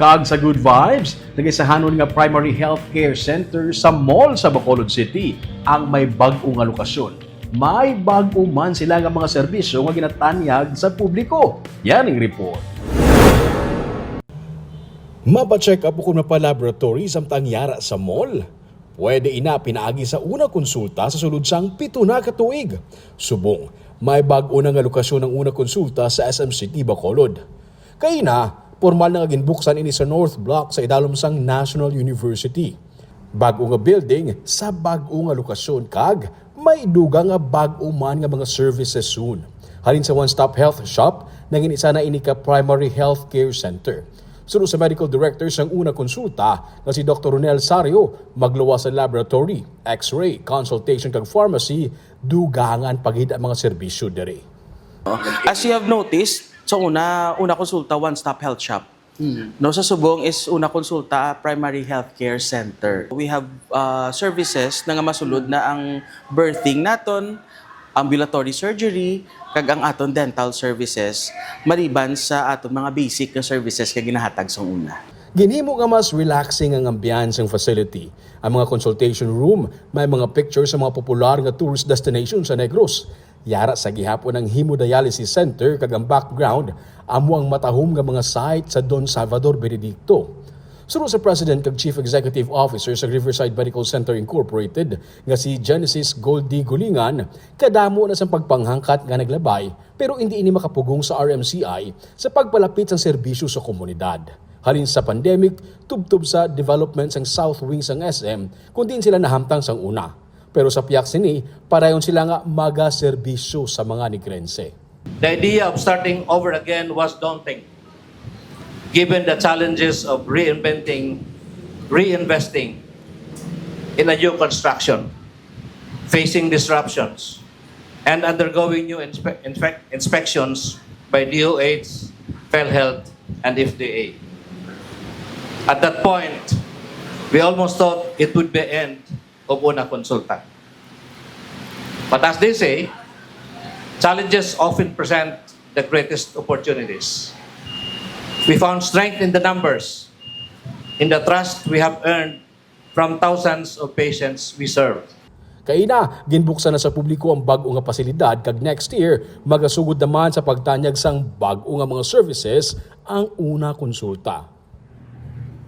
Kag sa Good Vibes, nagisahanon nga Primary Health Care Center sa mall sa Bacolod City ang may bag-o nga lokasyon. May bag-o man sila nga mga serbisyo nga ginatanyag sa publiko. Yan ang report. Mapacheck up kung mapa-laboratory samtang yara sa mall. Pwede ina pinaagi sa una konsulta sa sulod sang pito na katuig. Subong, may bag-o na nga lokasyon ng una konsulta sa SM City, Bacolod. Kaya na, formal na ginbuksan ini sa North Block sa idalom sang National University. Bag-o nga building sa bag-o nga lokasyon kag may duga nga bag-o man nga mga services soon. Halin sa one-stop health shop, naging isa na ini ka Primary Health Care Center. Sunod sa medical director sang una konsulta nga si Dr. Ronel Sario, magluwa sa laboratory, x-ray, consultation kag pharmacy, dugangan paghida mga serbisyo dere. As you have noticed, so una, una konsulta, one-stop health shop. No, sa Subong is una konsulta, primary healthcare center. We have uh, services na nga masulod na ang birthing naton, ambulatory surgery, kag ang aton dental services, maliban sa aton mga basic na services kag ginahatag sa una. Ginhimo nga mas relaxing ang ambiance ng facility. Ang mga consultation room, may mga pictures sa mga popular nga tourist destination sa Negros. Yara sa gihapon ng hemodialysis center kag ang background amo ang matahom nga mga site sa Don Salvador Benedicto. Sunod sa President kag Chief Executive Officer sa Riverside Medical Center Incorporated nga si Genesis Goldie Gulingan, kadamo na sa pagpanghangkat nga naglabay pero hindi ini makapugong sa RMCI sa pagpalapit sa serbisyo sa komunidad. Halin sa pandemic, tubtub sa development sang South Wing sang SM, kundi sila nahamtang sang una. Pero sa piyak sini, parayon sila nga maga-serbisyo sa mga Negrense. The idea of starting over again was daunting, given the challenges of reinventing, reinvesting in a new construction, facing disruptions, and undergoing new inspe- inspections by DOH, PhilHealth, and FDA. At that point, we almost thought it would be end of Una Consulta. But as they say, challenges often present the greatest opportunities. We found strength in the numbers, in the trust we have earned from thousands of patients we served. Kaina, ginbuksan na sa publiko ang bag-o nga pasilidad kag next year magasugod naman sa pagtanyag sang bag-o nga mga services ang una konsulta.